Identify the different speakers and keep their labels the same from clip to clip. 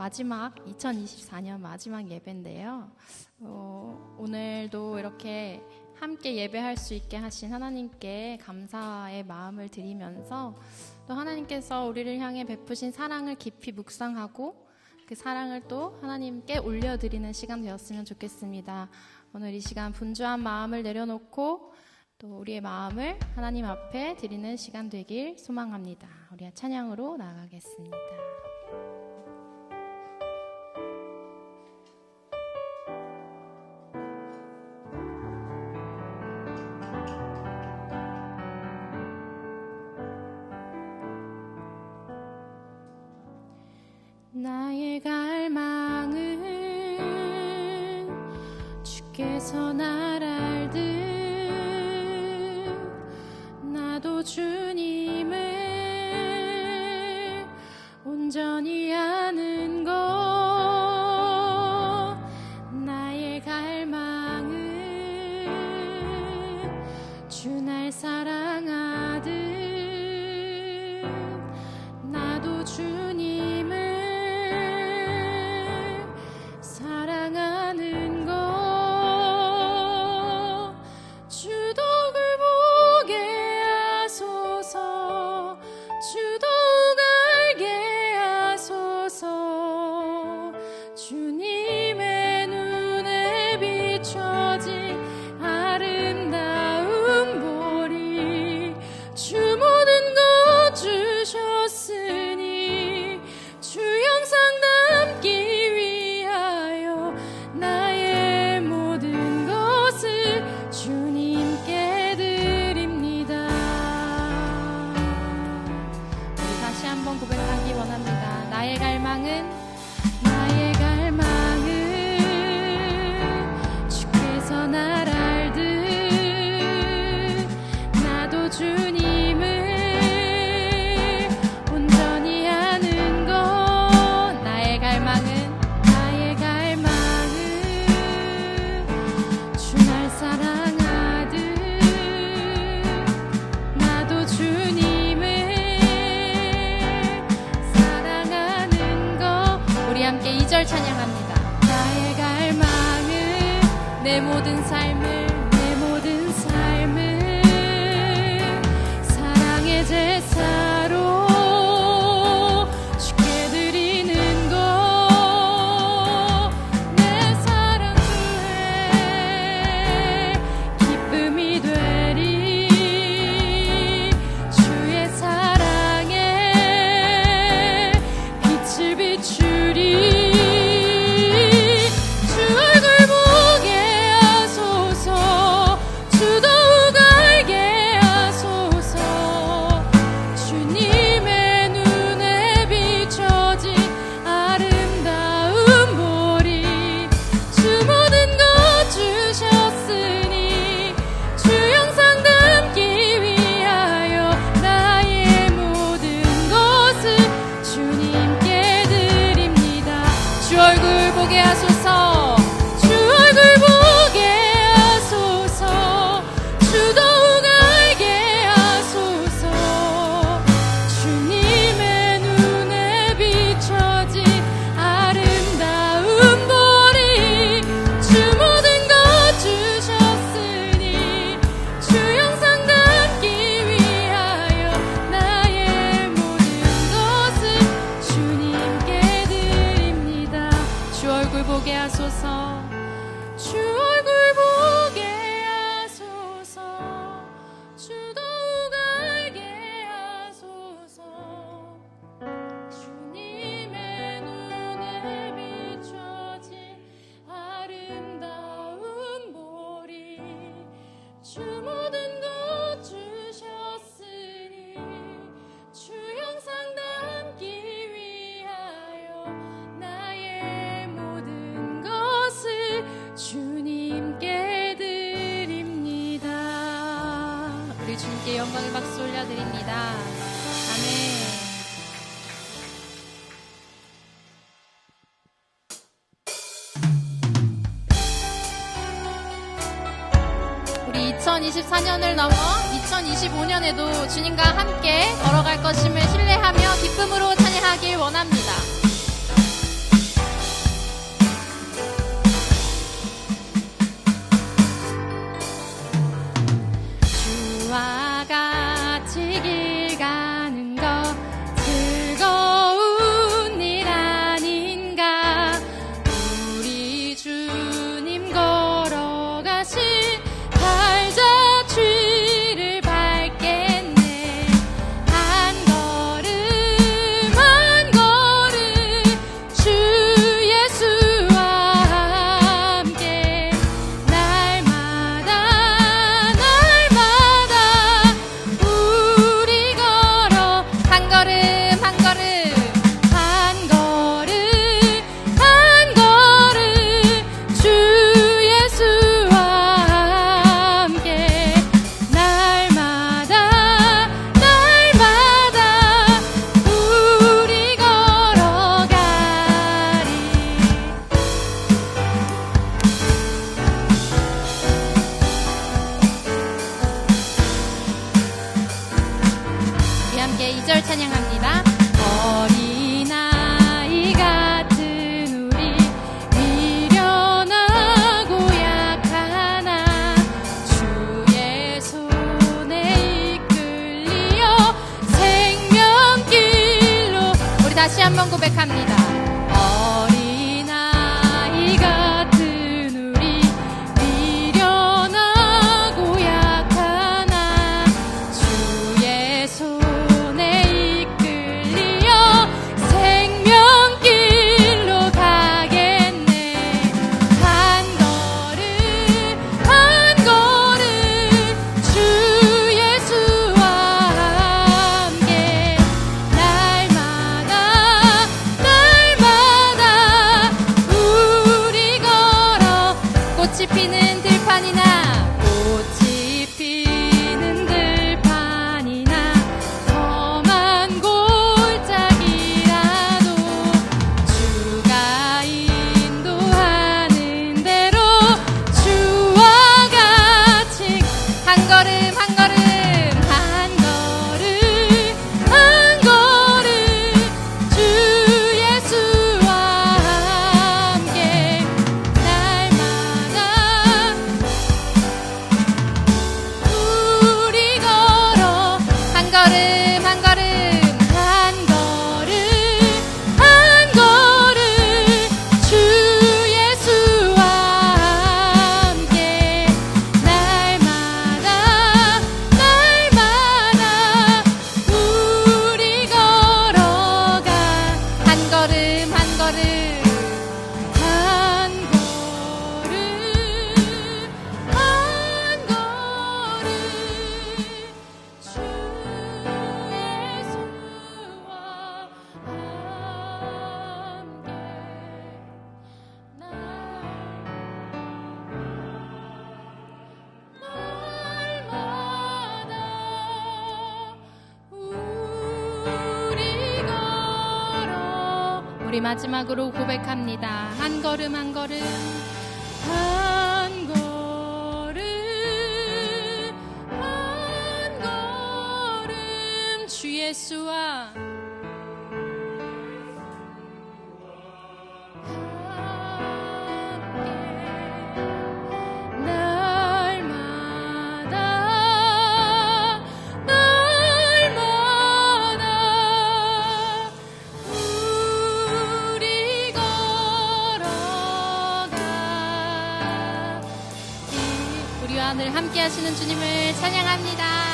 Speaker 1: 마지막 2024년 마지막 예배인데요. 어, 오늘도 이렇게 함께 예배할 수 있게 하신 하나님께 감사의 마음을 드리면서 또 하나님께서 우리를 향해 베푸신 사랑을 깊이 묵상하고 그 사랑을 또 하나님께 올려드리는 시간 되었으면 좋겠습니다. 오늘 이 시간 분주한 마음을 내려놓고 또 우리의 마음을 하나님 앞에 드리는 시간 되길 소망합니다. 우리 찬양으로 나아가겠습니다. 주님을 온전히 아 우리 주님께 영광의 박수 올려드립니다. 아멘. 우리 2024년을 넘어 2025년에도 주님과 함께 걸어갈 것임을 신뢰하며 기쁨으로 찬양하길 원합니다. 우리 마지막으로 고백합니다. 한 걸음 한 걸음 한 걸음 한 걸음 주 예수와 함께 하시는 주님을 찬양합니다.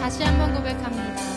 Speaker 1: 다시 한번 고백합니다.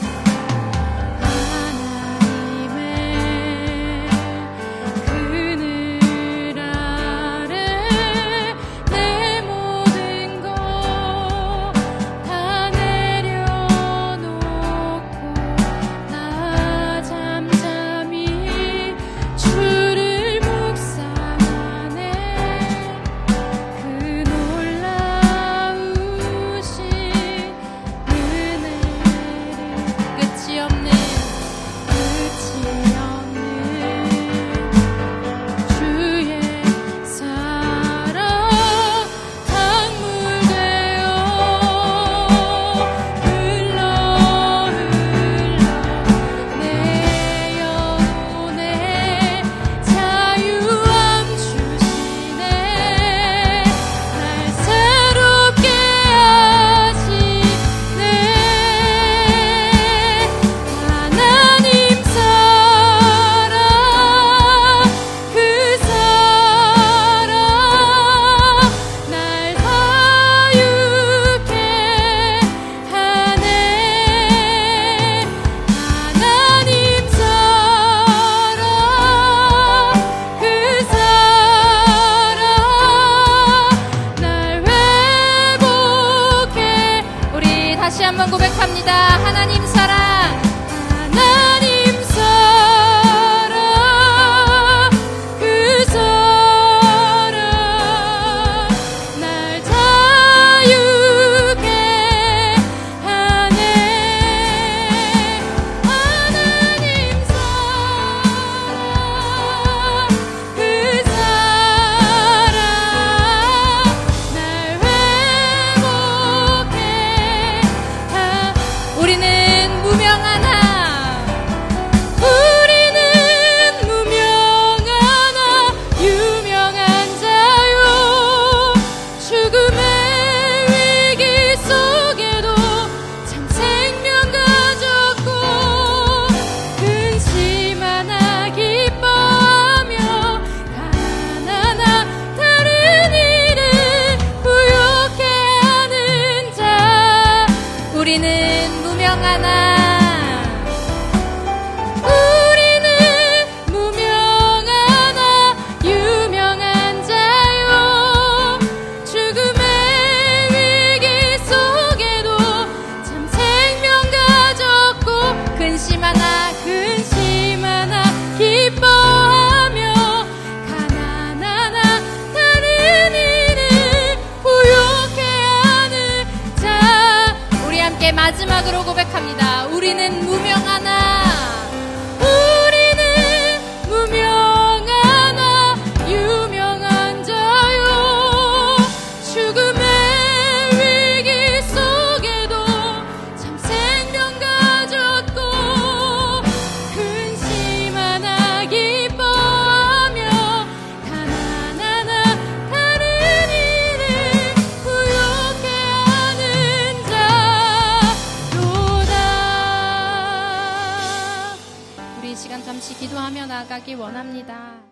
Speaker 1: 나아가기 원합니다.